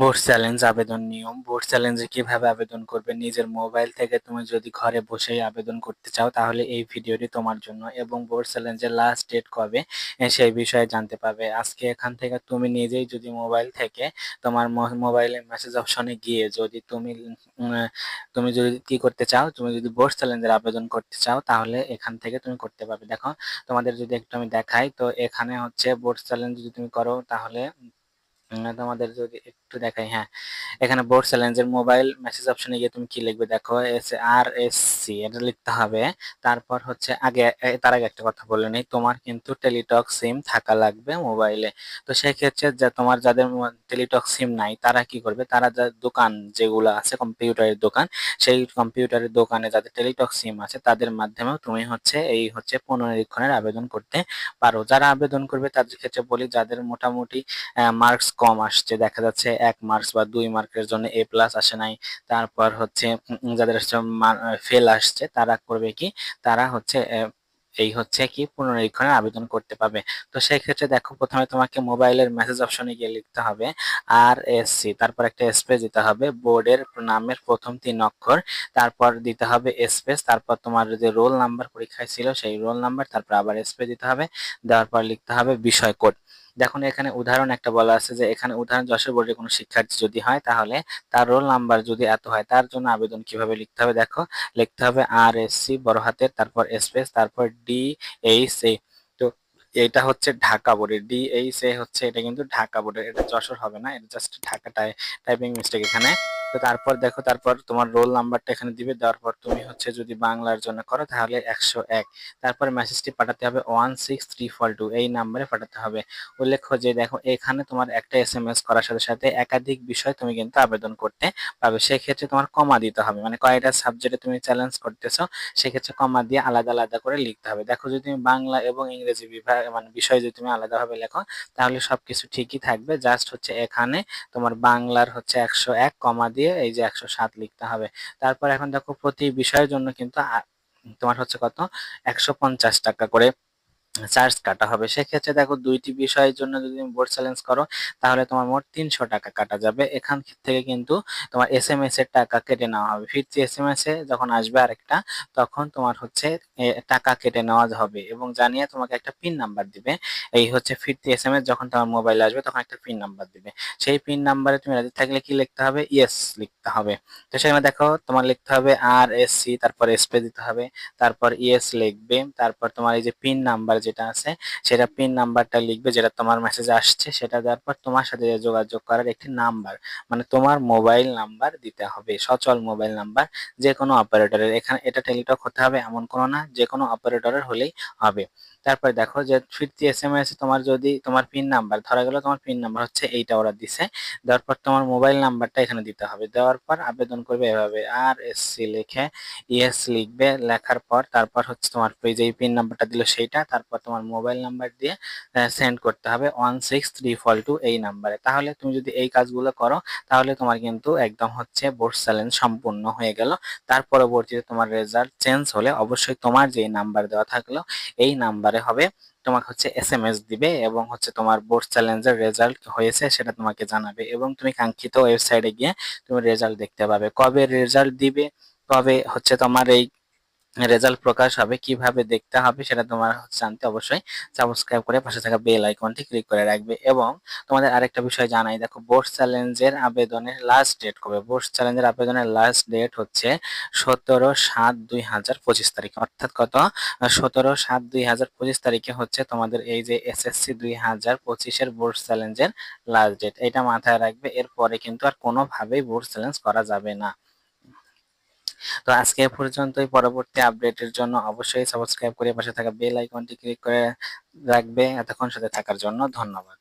Board challenge আবেদন নিয়ম। Board চ্যালেঞ্জে কীভাবে আবেদন করবে? নিজের মোবাইল থেকে তুমি যদি ঘরে বসেই আবেদন করতে চাও, তাহলে এই ভিডিওটি তোমার জন্য। এবং বোর্ড চ্যালেঞ্জের লাস্ট ডেট কবে সেই বিষয়ে জানতে পারবে। আজকে এখান থেকে তুমি নিজেই যদি মোবাইল থেকে তোমার মোবাইলে মেসেজ অপশনে গিয়ে যদি তুমি তুমি যদি কি করতে চাও, তুমি যদি বোর্ড চ্যালেঞ্জের আবেদন করতে চাও, তাহলে এখান থেকে তুমি করতে পারবে। দেখো, তোমাদের যদি একটু আমি দেখাই, তো এখানে হচ্ছে বোর্ড চ্যালেঞ্জ যদি তুমি করো, তাহলে তোমাদের যদি একটু দেখাই হ্যাঁ। এখানে বোর্ড চ্যালেঞ্জের মোবাইল মেসেজ অপশনে গিয়ে তুমি কি লিখবে? দেখো এস আর এস সি এটা লিখতে হবে। তারপর হচ্ছে আগে তার আগে একটা কথা বলে নেই, তোমার কিন্তু টেলিটক সিম থাকা লাগবে মোবাইলে তো সেই ক্ষেত্রে যা, তোমার যাদের টেলিটক সিম নাই, তারা কি করবে? তারা যা, দোকান যেগুলো আছে কম্পিউটারের দোকান, সেই কম্পিউটারের দোকানে যাদের টেলিটক সিম আছে, তাদের মাধ্যমেও তুমি হচ্ছে এই হচ্ছে পুনরীক্ষণের আবেদন করতে পারো। যারা আবেদন করবে, তাদের ক্ষেত্রে বলি, যাদের মোটামুটি মার্কস কম আসছে। দেখা যাচ্ছে এক মার্কস বা দুই মার্কের জন্য এ প্লাস আসে নাই। তারপর হচ্ছে যাদের ফেল আসছে, তারা করবে কি? তারা হচ্ছে এই হচ্ছে কি? পুনরীক্ষণের আবেদন করতে পারবে। তো সেই ক্ষেত্রে দেখো, প্রথমে তোমাকে মোবাইলের মেসেজ অপশনে গিয়ে লিখতে হবে আর এস সি তারপর একটা স্পেস দিতে হবে বোর্ডের নামের প্রথম তিন অক্ষর, তারপর দিতে হবে স্পেস তারপর তোমার যে রোল নাম্বার পরীক্ষায় ছিল সেই রোল নাম্বার তারপর আবার স্পেস দিতে হবে, দেওয়ার পর লিখতে হবে বিষয় কোড দেখুন, এখানে উদাহরণ একটা বলা আছে যে এখানে উদাহরণ যশোর বোর্ডের কোনো শিক্ষার্থী যদি হয় তাহলে তার রোল নাম্বার যদি এত হয়, তার জন্য আবেদন কীভাবে লিখতে হবে? দেখো, লিখতে হবে আর, এস, সি, বড় হাতের, তারপর স্পেস, তারপর ডি, এইচ, এ। তো এটা হচ্ছে ঢাকা বোর্ডের ডি, এইচ, এ হচ্ছে এটা কিন্তু ঢাকা বোর্ডের এটা যশোর হবে না, এটা জাস্ট ঢাকা টাইপিং মিস্টেক এখানে। তো তারপর দেখো, তারপর তোমার রোল নাম্বারটা এখানে দিবে, দেওয়ার পর তুমি হচ্ছে যদি বাংলার জন্য করো তাহলে একশো এক। তারপর মেসেজটি পাঠাতে হবে one six three four two এই নাম্বারে পাঠাতে হবে। উল্লেখ্য যে দেখো, এখানে তোমার একটা এস এম এস করার সাথে সাথে একাধিক বিষয় তুমি কিন্তু আবেদন করতে পারবে। সেক্ষেত্রে তোমার কমা দিতে হবে মানে কয়টা সাবজেক্টে তুমি চ্যালেঞ্জ করতেছো, সেক্ষেত্রে কমা দিয়ে আলাদা আলাদা করে লিখতে হবে। দেখো, যদি তুমি বাংলা এবং ইংরেজি বিভাগ মানে বিষয় যদি তুমি আলাদাভাবে লেখো, তাহলে সবকিছু ঠিকই থাকবে। জাস্ট হচ্ছে এখানে তোমার বাংলার হচ্ছে একশো এক কমা দিয়ে এই যে একশো সাত লিখতে হবে। তারপর এখন দেখো প্রতি বিষয়ের জন্য কিন্তু তোমার হচ্ছে কত? একশো পঞ্চাশ টাকা করে চার্জ কাটা হবে। সেক্ষেত্রে দেখো দুইটি বিষয়ের জন্য যদি তুমি বোর্ড চ্যালেঞ্জ করো, তাহলে তোমার মোট তিনশো টাকা কাটা যাবে। এখান থেকে কিন্তু তোমার এস এম এস এর টাকা কেটে নেওয়া হবে। ফিরতি এস এম এস এ যখন আসবে আরেকটা, তখন তোমার হচ্ছে টাকা কেটে নেওয়া হবে এবং জানিয়ে তোমাকে একটা পিন নাম্বার দিবে। এই হচ্ছে ফিরতি এস এম এস যখন তোমার মোবাইলে আসবে তখন একটা পিন নাম্বার দিবে। সেই পিন নাম্বারে তুমি রাজি থাকলে কি লিখতে হবে? ইয়েস লিখতে হবে। তো সেখানে দেখো তোমার লিখতে হবে আর এস সি তারপর স্পেস দিতে হবে, তারপর ইয়েস লিখবে, তারপর তোমার এই যে পিন নাম্বার যেটা আছে, সেটা পিন নাম্বারটা লিখবে যেটা তোমার মেসেজ আসছে, সেটা দেওয়ার পর তোমার সাথে যোগাযোগ করার একটি নাম্বার মানে তোমার মোবাইল নাম্বার দিতে হবে। সচল মোবাইল নাম্বার যে কোনো অপারেটরের এখানে এটা টেলিটক হতে হবে, এমন কোনো না যে কোনো অপারেটরের হলেই হবে। তারপর দেখো যে ফিরতি এস এম এস তোমার যদি, তোমার পিন নাম্বার ধরা গেল তোমার পিন নাম্বার হচ্ছে এইটা ওরা দিছে। দেওয়ার পর তোমার মোবাইল নাম্বারটা এখানে দিতে হবে। দেওয়ার পর আবেদন করবে এভাবে আর এস সি লিখে ইএস লিখবে, লেখার পর তারপর হচ্ছে তোমার যে পিন নাম্বারটা দিল সেইটা, তারপর তোমার মোবাইল নাম্বার দিয়ে সেন্ড করতে হবে one six three four two এই নাম্বারে তাহলে তুমি যদি এই কাজগুলো করো, তাহলে তোমার কিন্তু একদম হচ্ছে বোর্ড চ্যালেঞ্জ সম্পূর্ণ হয়ে গেল। তার পরবর্তীতে তোমার রেজাল্ট চেঞ্জ হলে অবশ্যই তোমার যে নাম্বার দেওয়া থাকল, এই নাম্বারে হবে, তোমাকে হচ্ছে এস এম এস দিবে এবং হচ্ছে তোমার বোর্ড চ্যালেঞ্জের রেজাল্ট হয়েছে সেটা তোমাকে জানাবে এবং তুমি কাঙ্ক্ষিত ওয়েবসাইটে গিয়ে তুমি রেজাল্ট দেখতে পাবে। কবে রেজাল্ট দিবে? কবে হচ্ছে তোমার এই রেজাল্ট প্রকাশ হবে, কীভাবে দেখতে হবে সেটা তোমার জানতে অবশ্যই সাবস্ক্রাইব করে পাশে থাকা বেল আইকনটি ক্লিক করে রাখবে। এবং তোমাদের আরেকটা বিষয় জানাই, দেখো বোর্ড চ্যালেঞ্জের আবেদনের লাস্ট ডেট কবে? বোর্ড চ্যালেঞ্জের আবেদনের লাস্ট ডেট হচ্ছে সতেরো সাত দুই হাজার পঁচিশ তারিখ। অর্থাৎ কত? সতেরো সাত দুই হাজার পঁচিশ তারিখে হচ্ছে তোমাদের এই যে এসএসসি দুই হাজার পঁচিশের বোর্ড চ্যালেঞ্জের লাস্ট ডেট এটা মাথায় রাখবে, এরপরে কিন্তু আর কোনোভাবেই বোর্ড চ্যালেঞ্জ করা যাবে না। তো আজকে পর্যন্তই। পরবর্তী আপডেটের জন্য অবশ্যই সাবস্ক্রাইব করে পাশে থাকা বেল আইকনটি ক্লিক করে রাখবে। এতক্ষণ সাথে থাকার জন্য ধন্যবাদ।